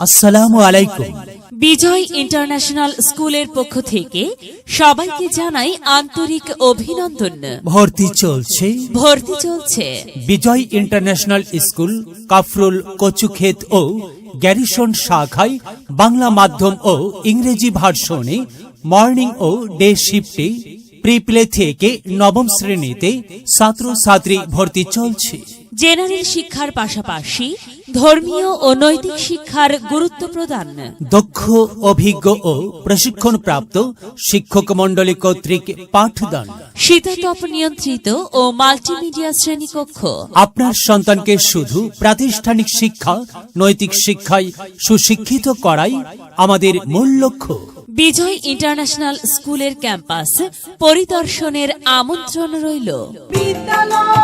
আসসালামু আলাইকুম। বিজয় ইন্টারন্যাশনাল স্কুলের পক্ষ থেকে সবাইকে জানাই আন্তরিক অভিনন্দন। ভর্তি চলছে। ভর্তি চলছে। বিজয় ইন্টারন্যাশনাল স্কুল কাফরুল কচুক্ষেত ও গ্যারিসন শাখায় বাংলা মাধ্যম ও ইংরেজি ভার্সনে মর্নিং ও ডে শিফটে প্রিপ্লে থেকে নবম শ্রেণীতে ছাত্রছাত্রী ভর্তি চলছে। জেনারেল শিক্ষার পাশাপাশি ধর্মীয় ও নৈতিক শিক্ষার গুরুত্ব প্রদান। দক্ষ অভিজ্ঞ ও প্রশিক্ষণপ্রাপ্ত শিক্ষক মণ্ডলী কর্তৃক পাঠদান। শীতাতপ নিয়ন্ত্রিত ও মাল্টিমিডিয়া শ্রেণীকক্ষ আপনার সন্তানকে শুধু প্রাতিষ্ঠানিক শিক্ষা নৈতিক শিক্ষায় সুশিক্ষিত করাই আমাদের মূল লক্ষ্য। বিজয় ইন্টারন্যাশনাল স্কুলের ক্যাম্পাস পরিদর্শনের আমন্ত্রণ রইল। বিদ্যালয়